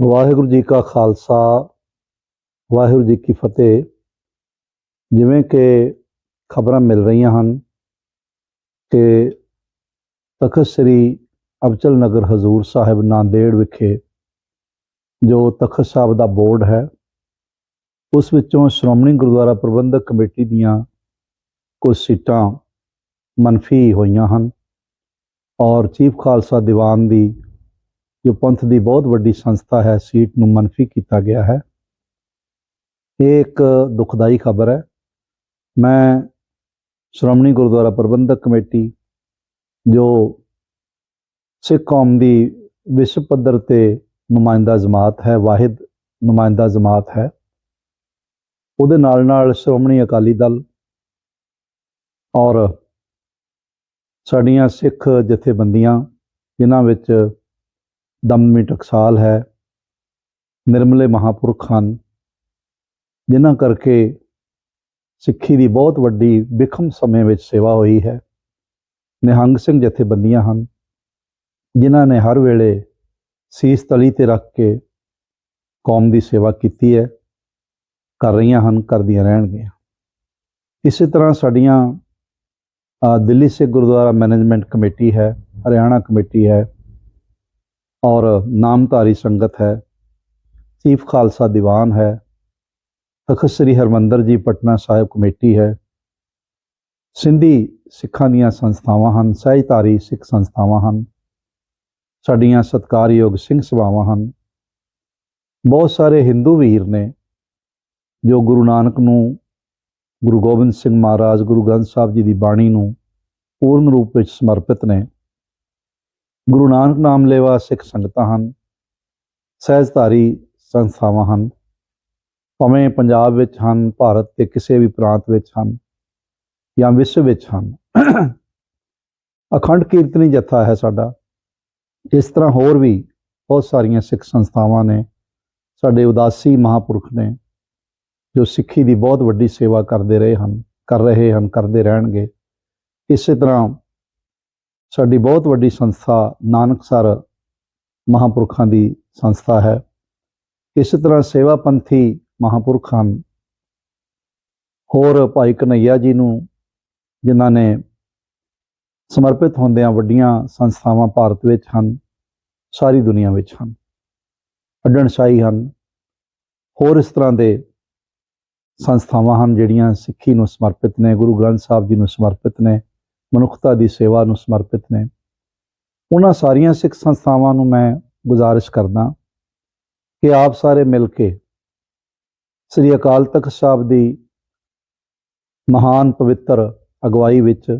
ਵਾਹਿਗੁਰੂ ਜੀ ਕਾ ਖਾਲਸਾ, ਵਾਹਿਗੁਰੂ ਜੀ ਕੀ ਫਤਿਹ। ਜਿਵੇਂ ਕਿ ਖਬਰਾਂ ਮਿਲ ਰਹੀਆਂ ਹਨ ਕਿ ਤਖਤ ਸ੍ਰੀ ਅਬਚਲ ਨਗਰ ਹਜ਼ੂਰ ਸਾਹਿਬ ਨਾਂਦੇੜ ਵਿਖੇ ਜੋ ਤਖਤ ਸਾਹਿਬ ਦਾ ਬੋਰਡ ਹੈ, ਉਸ ਵਿੱਚੋਂ ਸ਼੍ਰੋਮਣੀ ਗੁਰਦੁਆਰਾ ਪ੍ਰਬੰਧਕ ਕਮੇਟੀ ਦੀਆਂ ਕੁਝ ਸੀਟਾਂ ਮਨਫੀ ਹੋਈਆਂ ਹਨ ਔਰ ਚੀਫ ਖਾਲਸਾ ਦੀਵਾਨ ਦੀ ਜੋ ਪੰਥ ਦੀ ਬਹੁਤ ਵੱਡੀ ਸੰਸਥਾ ਹੈ, ਸੀਟ ਨੂੰ ਮਨਫੀ ਕੀਤਾ ਗਿਆ ਹੈ। ਇਹ ਇੱਕ ਦੁਖਦਾਈ ਖਬਰ ਹੈ। ਮੈਂ ਸ਼੍ਰੋਮਣੀ ਗੁਰਦੁਆਰਾ ਪ੍ਰਬੰਧਕ ਕਮੇਟੀ ਜੋ ਸਿੱਖ ਕੌਮ ਦੀ ਵਿਸ਼ਵ ਪੱਧਰ ਤੇ ਨੁਮਾਇੰਦਾ ਜਮਾਤ ਹੈ, ਵਾਹਿਦ ਨੁਮਾਇੰਦਾ ਜਮਾਤ ਹੈ, ਉਹਦੇ ਨਾਲ ਨਾਲ ਸ਼੍ਰੋਮਣੀ ਅਕਾਲੀ ਦਲ ਔਰ ਸਾਡੀਆਂ ਸਿੱਖ ਜਥੇਬੰਦੀਆਂ, ਜਿਨ੍ਹਾਂ ਵਿੱਚ ਦਮਮੀ ਟਕਸਾਲ ਹੈ। ਨਿਰਮਲੇ ਮਹਾਪੁਰਖ ਹਨ, ਜਿਨ੍ਹਾਂ ਕਰਕੇ ਸਿੱਖੀ ਦੀ ਬਹੁਤ ਵੱਡੀ ਵਿਖਮ ਸਮੇਂ ਵਿੱਚ ਸੇਵਾ ਹੋਈ ਹੈ। ਨਿਹੰਗ ਸਿੰਘ ਜਥੇਬੰਦੀਆਂ ਹਨ, ਜਿਨ੍ਹਾਂ ਨੇ ਹਰ ਵੇਲੇ ਸੀਸ ਤਲੀ ਤੇ ਰੱਖ ਕੇ ਕੌਮ ਦੀ ਸੇਵਾ ਕੀਤੀ ਹੈ। ਕਰ ਰਹੀਆਂ ਹਨ ਕਰਦੀਆਂ ਰਹਿਣਗੀਆਂ। ਇਸੇ ਤਰ੍ਹਾਂ ਸਾਡੀਆਂ ਦਿੱਲੀ ਸਿੱਖ ਗੁਰਦੁਆਰਾ ਮੈਨੇਜਮੈਂਟ ਕਮੇਟੀ ਹੈ, ਹਰਿਆਣਾ ਕਮੇਟੀ ਹੈ ਔਰ ਨਾਮਧਾਰੀ ਸੰਗਤ ਹੈ। ਚੀਫ ਖਾਲਸਾ ਦੀਵਾਨ ਹੈ। ਤਖਤ ਸ੍ਰੀ ਹਰਮੰਦਰ ਜੀ ਪਟਨਾ ਸਾਹਿਬ ਕਮੇਟੀ ਹੈ। ਸਿੰਧੀ ਸਿੱਖਾਂ ਦੀਆਂ ਸੰਸਥਾਵਾਂ ਹਨ ਸਹਿਜਧਾਰੀ ਸਿੱਖ ਸੰਸਥਾਵਾਂ ਹਨ। ਸਾਡੀਆਂ ਸਤਕਾਰਯੋਗ ਸਿੰਘ ਸਭਾਵਾਂ ਹਨ। ਬਹੁਤ ਸਾਰੇ ਹਿੰਦੂ ਵੀਰ ਨੇ, ਜੋ ਗੁਰੂ ਨਾਨਕ ਨੂੰ, ਗੁਰੂ ਗੋਬਿੰਦ ਸਿੰਘ ਮਹਾਰਾਜ, ਗੁਰੂ ਗ੍ਰੰਥ ਸਾਹਿਬ ਜੀ ਦੀ ਬਾਣੀ ਨੂੰ ਪੂਰਨ ਰੂਪ ਵਿੱਚ ਸਮਰਪਿਤ ਨੇ। ਗੁਰੂ ਨਾਨਕ ਨਾਮ ਲੇਵਾ ਸਿੱਖ ਸੰਗਤਾਂ ਹਨ, ਸਹਿਜਧਾਰੀ ਸੰਸਥਾਵਾਂ ਹਨ, ਭਾਵੇਂ ਪੰਜਾਬ ਵਿੱਚ ਹਨ, ਭਾਰਤ ਦੇ ਕਿਸੇ ਵੀ ਪ੍ਰਾਂਤ ਵਿੱਚ ਹਨ ਜਾਂ ਵਿਸ਼ਵ ਵਿੱਚ ਹਨ। ਅਖੰਡ ਕੀਰਤਨੀ ਜਥਾ ਹੈ ਸਾਡਾ ਇਸ ਤਰ੍ਹਾਂ ਹੋਰ ਵੀ ਬਹੁਤ ਸਾਰੀਆਂ ਸਿੱਖ ਸੰਸਥਾਵਾਂ ਨੇ, ਸਾਡੇ ਉਦਾਸੀ ਮਹਾਪੁਰਖ ਨੇ, ਜੋ ਸਿੱਖੀ ਦੀ ਬਹੁਤ ਵੱਡੀ ਸੇਵਾ ਕਰਦੇ ਰਹੇ ਹਨ, ਕਰ ਰਹੇ ਹਨ, ਕਰਦੇ ਰਹਿਣਗੇ। ਇਸੇ ਤਰ੍ਹਾਂ ਸਾਡੀ ਬਹੁਤ ਵੱਡੀ ਸੰਸਥਾ ਨਾਨਕਸਰ ਮਹਾਪੁਰਖਾਂ ਦੀ ਸੰਸਥਾ ਹੈ। ਇਸੇ ਤਰ੍ਹਾਂ ਸੇਵਾ ਪੰਥੀ ਮਹਾਪੁਰਖ ਹਨ ਹੋਰ ਭਾਈ ਕਨਈਆ ਜੀ ਨੂੰ, ਜਿਨ੍ਹਾਂ ਨੇ ਸਮਰਪਿਤ ਹੁੰਦਿਆਂ ਵੱਡੀਆਂ ਸੰਸਥਾਵਾਂ ਭਾਰਤ ਵਿੱਚ ਹਨ, ਸਾਰੀ ਦੁਨੀਆ ਵਿੱਚ ਹਨ, ਅੱਡਣਸ਼ਾਹੀ ਹਨ, ਹੋਰ ਇਸ ਤਰ੍ਹਾਂ ਦੇ ਸੰਸਥਾਵਾਂ ਹਨ ਜਿਹੜੀਆਂ ਸਿੱਖੀ ਨੂੰ ਸਮਰਪਿਤ ਨੇ, ਗੁਰੂ ਗ੍ਰੰਥ ਸਾਹਿਬ ਜੀ ਨੂੰ ਸਮਰਪਿਤ ਨੇ। ਮਨੁੱਖਤਾ ਦੀ ਸੇਵਾ ਨੂੰ ਸਮਰਪਿਤ ਨੇ। ਉਹਨਾਂ ਸਾਰੀਆਂ ਸਿੱਖ ਸੰਸਥਾਵਾਂ ਨੂੰ ਮੈਂ ਗੁਜ਼ਾਰਿਸ਼ ਕਰਦਾ ਕਿ ਆਪ ਸਾਰੇ ਮਿਲ ਕੇ ਸ੍ਰੀ ਅਕਾਲ ਤਖਤ ਸਾਹਿਬ ਦੀ ਮਹਾਨ ਪਵਿੱਤਰ ਅਗਵਾਈ ਵਿੱਚ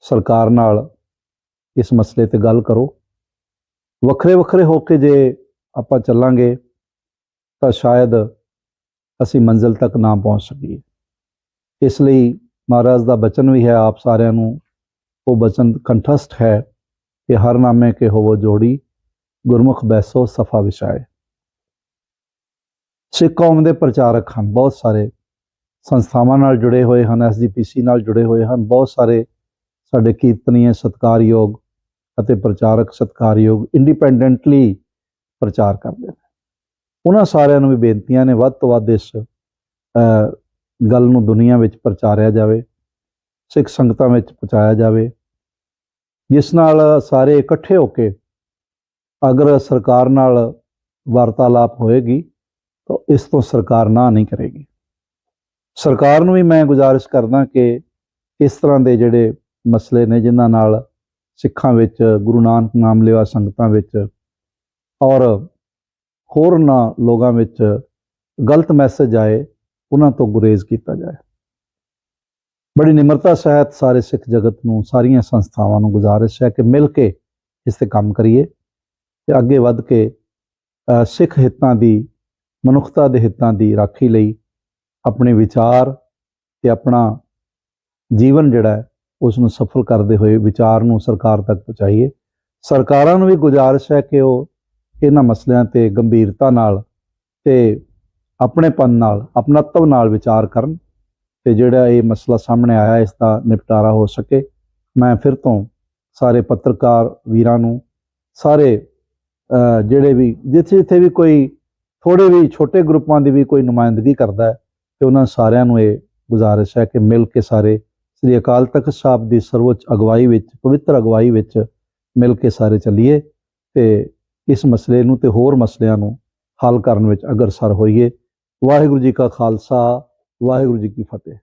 ਸਰਕਾਰ ਨਾਲ ਇਸ ਮਸਲੇ ਤੇ ਗੱਲ ਕਰੋ। ਵੱਖਰੇ ਵੱਖਰੇ ਹੋ ਕੇ ਜੇ ਆਪਾਂ ਚੱਲਾਂਗੇ ਤਾਂ ਸ਼ਾਇਦ ਅਸੀਂ ਮੰਜ਼ਿਲ ਤੱਕ ਨਾ ਪਹੁੰਚ ਸਕੀਏ। ਇਸ ਲਈ ਮਹਾਰਾਜ ਦਾ ਬਚਨ ਵੀ ਹੈ ਆਪ ਸਾਰਿਆਂ ਨੂੰ। ਉਹ ਬਚਨ ਕੰਠਸਟ ਹੈ ਕਿ ਹਰ ਨਾਮੇ ਕੇ ਹੋਵੋ ਜੋੜੀ, ਗੁਰਮੁਖ ਬੈਸੋ ਸਫਾ ਵਿਛਾਏ। ਸਿੱਖ ਕੌਮ ਦੇ ਪ੍ਰਚਾਰਕ ਹਨ, ਬਹੁਤ ਸਾਰੇ ਸੰਸਥਾਵਾਂ ਨਾਲ ਜੁੜੇ ਹੋਏ ਹਨ ਐਸਜੀਪੀਸੀ ਨਾਲ ਜੁੜੇ ਹੋਏ ਹਨ, ਬਹੁਤ ਸਾਰੇ ਸਾਡੇ ਕੀਰਤਨੀਏ ਸਤਕਾਰਯੋਗ ਅਤੇ ਪ੍ਰਚਾਰਕ ਸਤਕਾਰਯੋਗ ਇੰਡੀਪੈਂਡੈਂਟਲੀ ਪ੍ਰਚਾਰ ਕਰਦੇ ਨੇ। ਉਹਨਾਂ ਸਾਰਿਆਂ ਨੂੰ ਵੀ ਬੇਨਤੀਆਂ ਨੇ ਵੱਧ ਤੋਂ ਵੱਧ ਇਸ ਗੱਲ ਨੂੰ ਦੁਨੀਆ ਵਿੱਚ ਪ੍ਰਚਾਰਿਆ ਜਾਵੇ, ਸਿੱਖ ਸੰਗਤਾਂ ਵਿੱਚ ਪਹੁੰਚਾਇਆ ਜਾਵੇ, ਜਿਸ ਨਾਲ ਸਾਰੇ ਇਕੱਠੇ ਹੋ ਕੇ ਅਗਰ ਸਰਕਾਰ ਨਾਲ ਵਾਰਤਾਲਾਪ ਹੋਏਗੀ, ਤਾਂ ਇਸ ਤੋਂ ਸਰਕਾਰ ਨਾ ਨਹੀਂ ਕਰੇਗੀ। ਸਰਕਾਰ ਨੂੰ ਵੀ ਮੈਂ ਗੁਜ਼ਾਰਿਸ਼ ਕਰਦਾ ਕਿ ਇਸ ਤਰ੍ਹਾਂ ਦੇ ਜਿਹੜੇ ਮਸਲੇ ਨੇ, ਜਿਨ੍ਹਾਂ ਨਾਲ ਸਿੱਖਾਂ ਵਿੱਚ, ਗੁਰੂ ਨਾਨਕ ਨਾਮ ਲੈਵਾ ਸੰਗਤਾਂ ਵਿੱਚ ਔਰ ਹੋਰ ਨਾ ਲੋਕਾਂ ਵਿੱਚ ਗਲਤ ਮੈਸੇਜ ਆਏ ਉਹਨਾਂ ਤੋਂ ਗੁਰੇਜ਼ ਕੀਤਾ ਜਾਏ। ਬੜੀ ਨਿਮਰਤਾ ਸਹਿਤ ਸਾਰੇ ਸਿੱਖ ਜਗਤ ਨੂੰ, ਸਾਰੀਆਂ ਸੰਸਥਾਵਾਂ ਨੂੰ ਗੁਜ਼ਾਰਿਸ਼ ਹੈ ਕਿ ਮਿਲ ਕੇ ਇਸ ਤੇ ਕੰਮ ਕਰੀਏ ਤੇ ਅੱਗੇ ਵੱਧ ਕੇ ਸਿੱਖ ਹਿੱਤਾਂ ਦੀ, ਮਨੁੱਖਤਾ ਦੇ ਹਿੱਤਾਂ ਦੀ ਰਾਖੀ ਲਈ ਆਪਣੇ ਵਿਚਾਰ ਤੇ ਆਪਣਾ ਜੀਵਨ ਜਿਹੜਾ ਹੈ ਉਸ ਨੂੰ ਸਫਲ ਕਰਦੇ ਹੋਏ ਵਿਚਾਰ ਨੂੰ ਸਰਕਾਰ ਤੱਕ ਪਹੁੰਚਾਈਏ। ਸਰਕਾਰਾਂ ਨੂੰ ਵੀ ਗੁਜ਼ਾਰਿਸ਼ ਹੈ ਕਿ ਉਹ ਇਹਨਾਂ ਮਸਲਿਆਂ ਤੇ ਗੰਭੀਰਤਾ ਨਾਲ ਤੇ ਆਪਣੇਪਨ ਨਾਲ ਆਪਣਤਵ ਨਾਲ ਵਿਚਾਰ ਕਰਨ ਤੇ ਜਿਹੜਾ ਇਹ ਮਸਲਾ ਸਾਹਮਣੇ ਆਇਆ, ਇਸ ਦਾ ਨਿਪਟਾਰਾ ਹੋ ਸਕੇ। ਮੈਂ ਫਿਰ ਤੋਂ ਸਾਰੇ ਪੱਤਰਕਾਰ ਵੀਰਾਂ ਨੂੰ, ਸਾਰੇ ਜਿਹੜੇ ਵੀ, ਜਿੱਥੇ ਜਿੱਥੇ ਵੀ ਕੋਈ ਥੋੜੇ ਵੀ ਛੋਟੇ ਗਰੁੱਪਾਂ ਦੀ ਵੀ ਕੋਈ ਨੁਮਾਇੰਦਗੀ ਕਰਦਾ ਹੈ, ਤੇ ਉਹਨਾਂ ਸਾਰਿਆਂ ਨੂੰ ਇਹ ਗੁਜ਼ਾਰਿਸ਼ ਹੈ ਕਿ ਮਿਲ ਕੇ ਸਾਰੇ, ਸ੍ਰੀ ਅਕਾਲ ਤਖਤ ਸਾਹਿਬ ਦੀ ਸਰਵਉੱਚ ਅਗਵਾਈ ਵਿੱਚ, ਪਵਿੱਤਰ ਅਗਵਾਈ ਵਿੱਚ ਮਿਲ ਕੇ ਸਾਰੇ ਚੱਲੀਏ ਤੇ ਇਸ ਮਸਲੇ ਨੂੰ ਤੇ ਹੋਰ ਮਸਲਿਆਂ ਨੂੰ ਹੱਲ ਕਰਨ ਵਿੱਚ ਅਗਰਸਰ ਹੋਈਏ। ਵਾਹਿਗੁਰੂ ਜੀ ਕਾ ਖਾਲਸਾ, ਵਾਹਿਗੁਰੂ ਜੀ ਕੀ ਫਤਿਹ।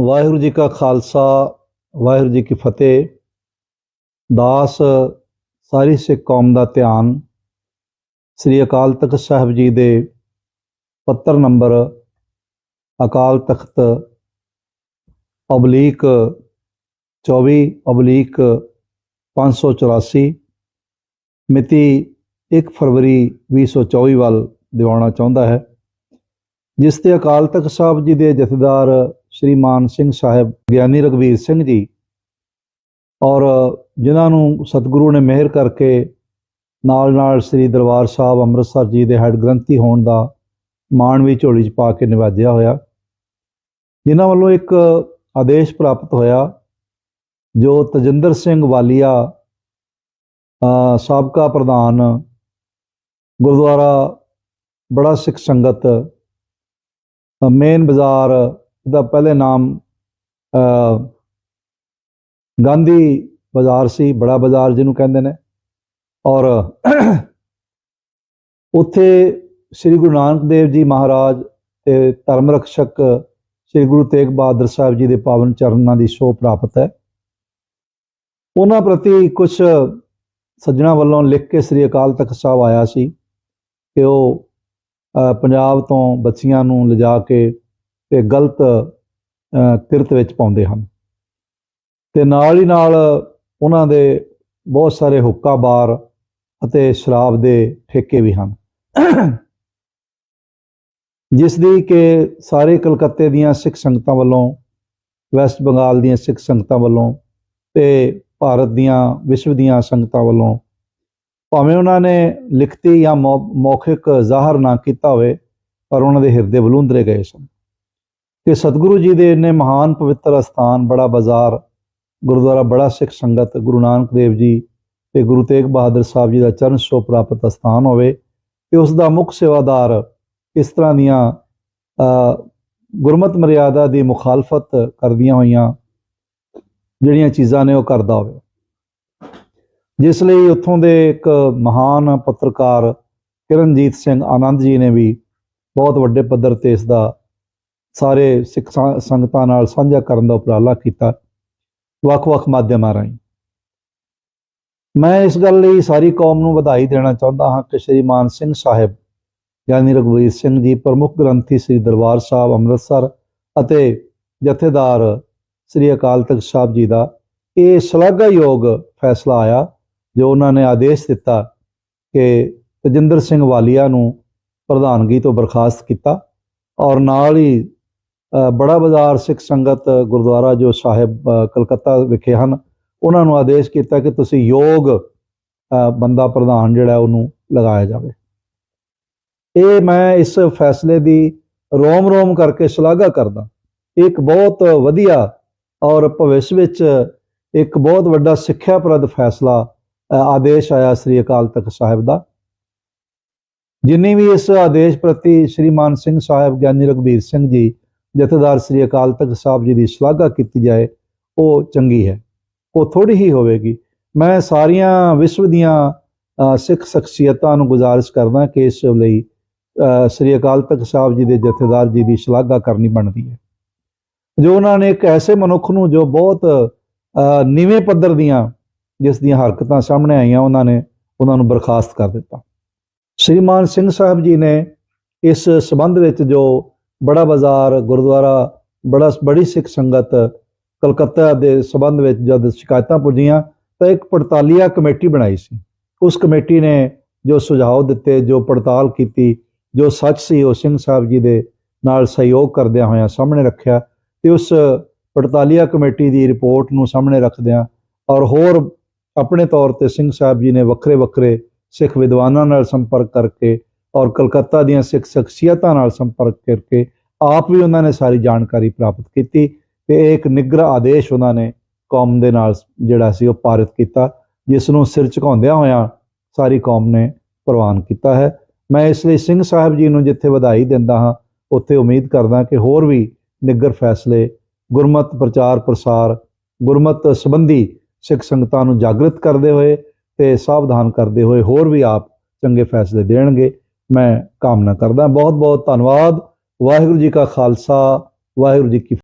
ਵਾਹਿਗੁਰੂ ਜੀ ਕਾ ਖਾਲਸਾ, ਵਾਹਿਗੁਰੂ ਜੀ ਕੀ ਫਤਿਹ। ਦਾਸ ਸਾਰੀ ਸਿੱਖ ਕੌਮ ਦਾ ਧਿਆਨ ਸ੍ਰੀ ਅਕਾਲ ਤਖਤ ਸਾਹਿਬ ਜੀ ਦੇ ਪੱਤਰ ਨੰਬਰ ਅਕਾਲ ਤਖਤ ਅਬਲੀਕ 24 ਅਬਲੀਕ 584 ਮਿਤੀ 1 ਫਰਵਰੀ 2024 ਵੱਲ ਦਿਵਾਉਣਾ ਚਾਹੁੰਦਾ ਹੈ। ਜਿਸ ਤੇ ਅਕਾਲ ਤਖਤ ਸਾਹਿਬ ਜੀ ਦੇ ਜਥੇਦਾਰ ਸ਼੍ਰੀ ਮਾਨ ਸਿੰਘ ਸਾਹਿਬ, ਗਿਆਨੀ ਰਗਵੀਰ ਸਿੰਘ ਜੀ ਔਰ ਜਿਨ੍ਹਾਂ ਨੂੰ ਸਤਿਗੁਰੂ ਨੇ ਮਿਹਰ ਕਰਕੇ ਨਾਲ ਨਾਲ ਸ੍ਰੀ ਦਰਬਾਰ ਸਾਹਿਬ ਅੰਮ੍ਰਿਤਸਰ ਜੀ ਦੇ ਹੈੱਡ ਗ੍ਰੰਥੀ ਹੋਣ ਦਾ ਮਾਣ ਵੀ ਝੋਲੀ 'ਚ ਪਾ ਕੇ ਨਿਵਾਜਿਆ ਹੋਇਆ। ਜਿਨ੍ਹਾਂ ਵੱਲੋਂ ਇੱਕ ਆਦੇਸ਼ ਪ੍ਰਾਪਤ ਹੋਇਆ, ਜੋ ਤਜਿੰਦਰ ਸਿੰਘ ਵਾਲੀਆ ਸਾਬਕਾ ਪ੍ਰਧਾਨ ਗੁਰਦੁਆਰਾ ਬੜਾ ਸਿੱਖ ਸੰਗਤ ਮੇਨ ਬਾਜ਼ਾਰ ਦਾ ਪਹਿਲੇ ਨਾਮ ਗਾਂਧੀ ਬਾਜ਼ਾਰ ਸੀ, ਬੜਾ ਬਾਜ਼ਾਰ ਜਿਹਨੂੰ ਕਹਿੰਦੇ ਨੇ। ਔਰ ਉੱਥੇ ਸ੍ਰੀ ਗੁਰੂ ਨਾਨਕ ਦੇਵ ਜੀ ਮਹਾਰਾਜ ਤੇ ਧਰਮ ਰਖਸ਼ਕ ਸ੍ਰੀ ਗੁਰੂ ਤੇਗ ਬਹਾਦਰ ਸਾਹਿਬ ਜੀ ਦੇ ਪਾਵਨ ਚਰਨਾਂ ਦੀ ਸੋਹ ਪ੍ਰਾਪਤ ਹੈ। ਉਹਨਾਂ ਪ੍ਰਤੀ ਕੁਝ ਸੱਜਣਾ ਵੱਲੋਂ ਲਿਖ ਕੇ ਸ੍ਰੀ ਅਕਾਲ ਤਖਤ ਸਾਹਿਬ ਆਇਆ ਸੀ ਕਿ ਉਹ ਪੰਜਾਬ ਤੋਂ ਬੱਚੀਆਂ ਨੂੰ ਲਿਜਾ ਕੇ ਤੇ ਗਲਤ ਕਿਰਤ ਵਿੱਚ ਪਾਉਂਦੇ ਹਨ। ਤੇ ਨਾਲ ਹੀ ਨਾਲ ਉਹਨਾਂ ਦੇ ਬਹੁਤ ਸਾਰੇ ਹੁੱਕਾ ਬਾਰ ਅਤੇ ਸ਼ਰਾਬ ਦੇ ਠੇਕੇ ਵੀ ਹਨ। ਜਿਸ ਦੀ ਕਿ ਸਾਰੇ ਕਲਕੱਤੇ ਦੀਆਂ ਸਿੱਖ ਸੰਗਤਾਂ ਵੱਲੋਂ, ਵੈਸਟ ਬੰਗਾਲ ਦੀਆਂ ਸਿੱਖ ਸੰਗਤਾਂ ਵੱਲੋਂ ਤੇ ਭਾਰਤ ਦੀਆਂ, ਵਿਸ਼ਵ ਦੀਆਂ ਸੰਗਤਾਂ ਵੱਲੋਂ ਭਾਵੇਂ ਉਹਨਾਂ ਨੇ ਲਿਖਤੀ ਜਾਂ ਮੌਖਿਕ ਜ਼ਾਹਰ ਨਾ ਕੀਤਾ ਹੋਵੇ, ਪਰ ਉਹਨਾਂ ਦੇ ਹਿਰਦੇ ਬਲੂੰਦਰੇ ਗਏ ਸਨ। ਕਿ ਸਤਿਗੁਰੂ ਜੀ ਦੇ ਇੰਨੇ ਮਹਾਨ ਪਵਿੱਤਰ ਅਸਥਾਨ, ਬੜਾ ਬਾਜ਼ਾਰ, ਗੁਰਦੁਆਰਾ, ਬੜਾ ਸਿੱਖ ਸੰਗਤ, ਗੁਰੂ ਨਾਨਕ ਦੇਵ ਜੀ ਤੇ ਗੁਰੂ ਤੇਗ ਬਹਾਦਰ ਸਾਹਿਬ ਜੀ ਦਾ ਚਰਨ ਛੋਹ ਪ੍ਰਾਪਤ ਅਸਥਾਨ ਹੋਵੇ ਤੇ ਉਸ ਦਾ ਮੁੱਖ ਸੇਵਾਦਾਰ ਇਸ ਤਰ੍ਹਾਂ ਦੀਆਂ ਗੁਰਮਤ ਮਰਿਆਦਾ ਦੀ ਮੁਖਾਲਫਤ ਕਰਦੀਆਂ ਹੋਈਆਂ ਜਿਹੜੀਆਂ ਚੀਜ਼ਾਂ ਨੇ ਉਹ ਕਰਦਾ ਹੋਵੇ। ਜਿਸ ਲਈ ਉੱਥੋਂ ਦੇ ਇੱਕ ਮਹਾਨ ਪੱਤਰਕਾਰ ਕਿਰਨਜੀਤ ਸਿੰਘ ਆਨੰਦ ਜੀ ਨੇ ਵੀ ਬਹੁਤ ਵੱਡੇ ਪੱਧਰ ਤੇ ਇਸ ਦਾ ਸਾਰੇ ਸਿੱਖ ਸੰਗਤਾਂ ਨਾਲ ਸਾਂਝਾ ਕਰਨ ਦਾ ਉਪਰਾਲਾ ਕੀਤਾ ਵੱਖ-ਵੱਖ ਮਾਧਿਅਮਾਂ ਰਾਹੀਂ। ਮੈਂ ਇਸ ਗੱਲ ਲਈ ਸਾਰੀ ਕੌਮ ਨੂੰ ਵਧਾਈ ਦੇਣਾ ਚਾਹੁੰਦਾ ਹਾਂ ਕਿ ਸ਼੍ਰੀ ਮਾਨ ਸਿੰਘ ਸਾਹਿਬ ਯਾਨੀ ਰਘੁਵੀਰ ਸਿੰਘ ਜੀ, ਪ੍ਰਮੁੱਖ ਗ੍ਰੰਥੀ ਸ੍ਰੀ ਦਰਬਾਰ ਸਾਹਿਬ ਅੰਮ੍ਰਿਤਸਰ ਅਤੇ ਜਥੇਦਾਰ ਸ੍ਰੀ ਅਕਾਲ ਤਖਤ ਸਾਹਿਬ ਜੀ ਦਾ ਇਹ ਸ਼ਲਾਘਾਯੋਗ ਫੈਸਲਾ ਆਇਆ ਜੋ ਉਹਨਾਂ ਨੇ ਆਦੇਸ਼ ਦਿੱਤਾ ਕਿ ਤਜਿੰਦਰ ਸਿੰਘ ਵਾਲੀਆ ਨੂੰ ਪ੍ਰਧਾਨਗੀ ਤੋਂ ਬਰਖਾਸਤ ਕੀਤਾ ਔਰ ਨਾਲ ਹੀ ਬੜਾ ਬਾਜ਼ਾਰ ਸਿੱਖ ਸੰਗਤ ਗੁਰਦੁਆਰਾ ਜੋ ਸਾਹਿਬ ਕਲਕੱਤਾ ਵਿਖੇ ਹਨ, ਉਹਨਾਂ ਨੂੰ ਆਦੇਸ਼ ਕੀਤਾ ਕਿ ਤੁਸੀਂ ਯੋਗ ਬੰਦਾ ਪ੍ਰਧਾਨ ਜਿਹੜਾ ਉਹਨੂੰ ਲਗਾਇਆ ਜਾਵੇ। ਇਹ ਮੈਂ ਇਸ ਫੈਸਲੇ ਦੀ ਰੋਮ ਰੋਮ ਕਰਕੇ ਸ਼ਲਾਘਾ ਕਰਦਾ। ਇੱਕ ਬਹੁਤ ਵਧੀਆ ਔਰ ਭਵਿੱਖ ਵਿੱਚ ਇੱਕ ਬਹੁਤ ਵੱਡਾ ਸਿੱਖਿਆਪ੍ਰਦ ਫੈਸਲਾ ਆਦੇਸ਼ ਆਇਆ ਸ੍ਰੀ ਅਕਾਲ ਤਖਤ ਸਾਹਿਬ ਦਾ। ਜਿੰਨੀ ਵੀ ਇਸ ਆਦੇਸ਼ ਪ੍ਰਤੀ ਸ਼੍ਰੀ ਮਾਨ ਸਿੰਘ ਸਾਹਿਬ ਗਿਆਨੀ ਰਘਬੀਰ ਸਿੰਘ ਜੀ ਜਥੇਦਾਰ ਸ੍ਰੀ ਅਕਾਲ ਤਖਤ ਸਾਹਿਬ ਜੀ ਦੀ ਸ਼ਲਾਘਾ ਕੀਤੀ ਜਾਏ ਉਹ ਚੰਗੀ ਹੈ। ਉਹ ਥੋੜੀ ਹੀ ਹੋਵੇਗੀ। ਮੈਂ ਸਾਰੀਆਂ ਵਿਸ਼ਵ ਦੀਆਂ ਸਿੱਖ ਸ਼ਖਸੀਅਤਾਂ ਨੂੰ ਗੁਜ਼ਾਰਿਸ਼ ਕਰਦਾ ਕਿ ਇਸ ਲਈ ਅ, ਸ੍ਰੀ ਅਕਾਲ ਤਖਤ ਸਾਹਿਬ ਜੀ ਦੇ ਜਥੇਦਾਰ ਜੀ ਦੀ ਸ਼ਲਾਘਾ ਕਰਨੀ ਬਣਦੀ ਹੈ। ਜੋ ਉਹਨਾਂ ਨੇ ਇੱਕ ਐਸੇ ਮਨੁੱਖ ਨੂੰ ਜੋ ਬਹੁਤ ਨੀਵੇਂ ਪੱਧਰ ਦੀਆਂ ਜਿਸ ਦੀਆਂ ਹਰਕਤਾਂ ਸਾਹਮਣੇ ਆਈਆਂ ਉਹਨਾਂ ਨੇ ਉਹਨਾਂ ਨੂੰ ਬਰਖਾਸਤ ਕਰ ਦਿੱਤਾ। ਸ਼੍ਰੀਮਾਨ ਸਿੰਘ ਸਾਹਿਬ ਜੀ ਨੇ ਇਸ ਸਬੰਧ ਵਿੱਚ ਜੋ ਬੜਾ ਬਾਜ਼ਾਰ, ਗੁਰਦੁਆਰਾ, ਬੜਾ ਬੜੀ ਸਿੱਖ ਸੰਗਤ ਕਲਕੱਤਾ ਦੇ ਸਬੰਧ ਵਿੱਚ ਜਦ ਸ਼ਿਕਾਇਤਾਂ ਪੁੱਜੀਆਂ ਤਾਂ ਇੱਕ ਪੜਤਾਲੀਆ ਕਮੇਟੀ ਬਣਾਈ ਸੀ। ਉਸ ਕਮੇਟੀ ਨੇ ਜੋ ਸੁਝਾਅ ਦਿੱਤੇ, ਜੋ ਪੜਤਾਲ ਕੀਤੀ, ਜੋ ਸੱਚ ਸੀ, ਉਹ ਸਿੰਘ ਸਾਹਿਬ ਜੀ ਦੇ ਨਾਲ ਸਹਿਯੋਗ ਕਰਦਿਆਂ ਹੋਇਆਂ ਸਾਹਮਣੇ ਰੱਖਿਆ ਤੇ ਉਸ ਪੜਤਾਲੀਆ ਕਮੇਟੀ ਦੀ ਰਿਪੋਰਟ ਨੂੰ ਸਾਹਮਣੇ ਰੱਖਦਿਆਂ ਔਰ ਹੋਰ ਆਪਣੇ ਤੌਰ ਤੇ ਸਿੰਘ ਸਾਹਿਬ ਜੀ ਨੇ ਵੱਖਰੇ ਵੱਖਰੇ ਸਿੱਖ ਵਿਦਵਾਨਾਂ ਨਾਲ ਸੰਪਰਕ ਕਰਕੇ ਔਰ ਕਲਕੱਤਾ ਦੀਆਂ ਸਿੱਖ ਸ਼ਖਸੀਅਤਾਂ ਨਾਲ ਸੰਪਰਕ ਕਰਕੇ ਆਪ ਵੀ ਉਹਨਾਂ ਨੇ ਸਾਰੀ ਜਾਣਕਾਰੀ ਪ੍ਰਾਪਤ ਕੀਤੀ ਤੇ ਇਹ ਇੱਕ ਨਿਗਰ ਆਦੇਸ਼ ਉਹਨਾਂ ਨੇ ਕੌਮ ਦੇ ਨਾਲ ਜਿਹੜਾ ਸੀ ਉਹ ਪਾਰਿਤ ਕੀਤਾ, ਜਿਸ ਨੂੰ ਸਿਰ ਝੁਕਾਉਂਦਿਆਂ ਹੋਇਆਂ ਸਾਰੀ ਕੌਮ ਨੇ ਪ੍ਰਵਾਨ ਕੀਤਾ ਹੈ। ਮੈਂ ਇਸ ਲਈ ਸਿੰਘ ਸਾਹਿਬ ਜੀ ਨੂੰ ਜਿੱਥੇ ਵਧਾਈ ਦਿੰਦਾ ਹਾਂ, ਉੱਥੇ ਉਮੀਦ ਕਰਦਾ ਕਿ ਹੋਰ ਵੀ ਨਿੱਗਰ ਫੈਸਲੇ, ਗੁਰਮਤ ਪ੍ਰਚਾਰ ਪ੍ਰਸਾਰ ਗੁਰਮਤ ਸੰਬੰਧੀ ਸਿੱਖ ਸੰਗਤਾਂ ਨੂੰ ਜਾਗਰਤ ਕਰਦੇ ਹੋਏ ਤੇ ਸਾਵਧਾਨ ਕਰਦੇ ਹੋਏ ਹੋਰ ਵੀ ਆਪ ਚੰਗੇ ਫੈਸਲੇ ਦੇਣਗੇ। ਮੈਂ ਕਾਮਨਾ ਕਰਦਾ ਬਹੁਤ ਬਹੁਤ ਧੰਨਵਾਦ। ਵਾਹਿਗੁਰੂ ਜੀ ਕਾ ਖਾਲਸਾ, ਵਾਹਿਗੁਰੂ ਜੀ ਕੀ